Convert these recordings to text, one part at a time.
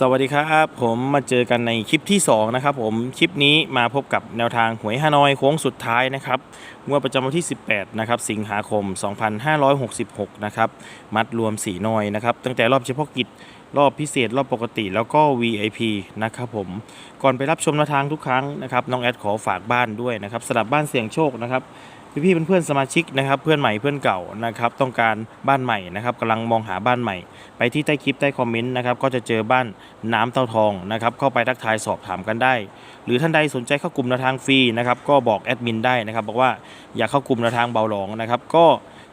สวัสดีครับ ผมมาเจอกันในคลิปที่ 2 นะครับผมคลิปนี้มาพบกับแนวทางหวยฮานอยโค้งสุดท้ายนะครับงวดประจำวันที่ 18 นะครับ สิงหาคม 2566 นะครับ มัดรวม 4 นอยนะครับ ตั้งแต่รอบเฉพาะกิจรอบพิเศษ รอบปกติแล้วก็ VIP นะครับผมก่อนไปรับชมแนวทางทุกครั้งนะครับน้องแอดขอฝากบ้านด้วยนะครับสลับบ้านเสี่ยงโชคนะครับ พี่ๆเพื่อนๆสมาชิกนะครับเพื่อนใหม่เพื่อนเก่านะครับต้องการบ้านใหม่นะครับกำลังมองหาบ้านใหม่ ไปที่ใต้คลิปใต้คอมเมนต์นะครับก็จะเจอบ้านน้ำเต้าทองนะครับเข้าไปทักทายสอบถามกันได้ หรือท่านใดสนใจเข้ากลุ่มแนวทางฟรีนะครับก็บอกแอดมินได้นะครับบอกว่าอยากเข้ากลุ่มแนวทางเบาหลองนะครับก็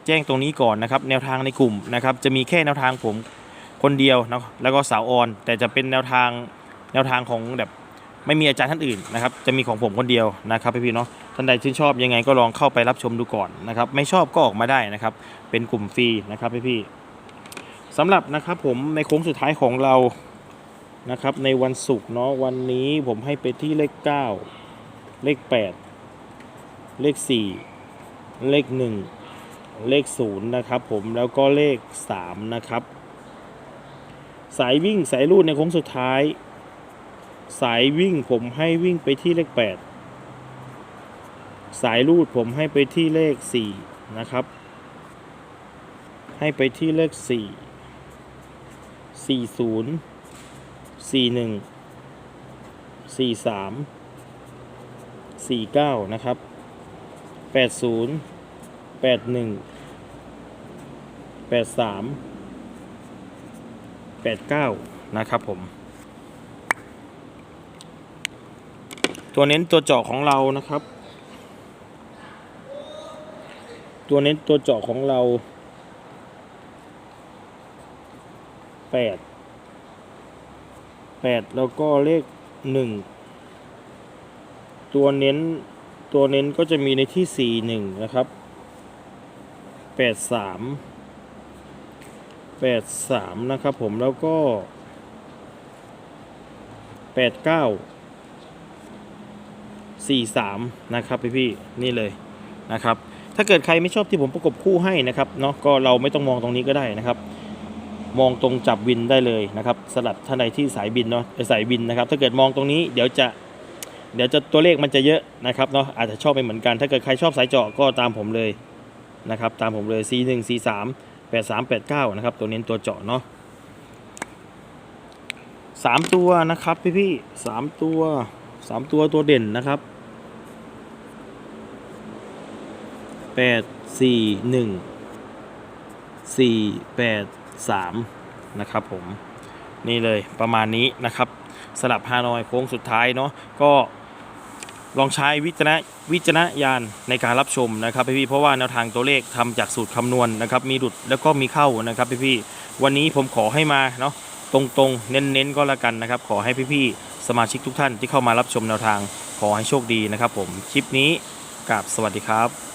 แจ้งตรงนี้ก่อนนะครับแนวทางในกลุ่มนะครับจะมีแค่แนวทางผมคนเดียวนะแล้วก็สาวออน แต่จะเป็นแนวทางแนวทางของแบบ ไม่มีอาจารย์ท่านอื่นนะครับ จะมีของผมคนเดียวนะครับพี่ๆเนาะท่านใดชื่นชอบยังไงก็ลองเข้าไปรับชมดูก่อนนะครับ ไม่ชอบก็ออกมาได้นะครับ เป็นกลุ่มฟรีนะครับพี่ๆสำหรับนะครับผมในโค้งสุดท้ายของเรานะครับในวันศุกร์เนาะวันนี้ผมให้ไปที่เลข 9 เลข 8 เลข 4 เลข 1 เลข 0 นะครับผมแล้วก็เลข 3 นะครับ สายวิ่งสายรูดในโค้งสุดท้าย สายวิ่งผมให้วิ่งไปที่เลข 8 สายรูดผมให้ไปที่เลข 4 นะครับ ให้ไปที่เลข 4 40 41 43 49 นะครับ 80 81 83 89 นะครับผม ตัวเน้นตัวเจาะของเรานะครับ ตัวเน้นตัวเจาะของเราแปดแปดแล้วก็เลขหนึ่งตัวเน้นตัวเน้นก็จะมีในที่สี่หนึ่งนะครับแปดสามแปดสามนะครับผมแล้วก็แปดเก้า สี่สามนะครับพี่พี่นี่เลยนะครับถ้าเกิดใครไม่ชอบที่ผมประกบคู่ให้นะครับเนาะก็เราไม่ต้องมองตรงนี้ก็ได้นะครับ มองตรงจับวินได้เลยนะครับสลับท่านใดที่สายบินเนาะสายบินนะครับ ถ้าเกิดมองตรงนี้เดี๋ยวจะเดี๋ยวจะตัวเลขมันจะเยอะนะครับเนาะอาจจะชอบไม่เหมือนกัน ถ้าเกิดใครชอบสายเจาะก็ตามผมเลยนะครับ ตามผมเลย C 1 C 3 8 3 8 9นะครับ ตัวเน้นตัวเจาะเนาะสามตัวนะครับพี่พี่ๆสามตัวสามตัวตัวเด่นนะครับ แปดสี่หนึ่งสี่แปดสามนะครับผมนี่เลยประมาณนี้นะครับสลับฮานอยโค้งสุดท้ายเนาะก็ลองใช้วิจารณวิจารณญาณในการรับชมนะครับพี่ๆเพราะว่าแนวทางตัวเลขทำจากสูตรคำนวณนะครับ มีดุดแล้วก็มีเข้านะครับพี่ๆวันนี้ผมขอให้มาเนาะตรงๆ เน้นๆก็แล้วกันนะครับ ขอให้พี่ๆสมาชิกทุกท่านที่เข้ามารับชมแนวทางขอให้โชคดีนะครับผมคลิปนี้กับสวัสดีครับ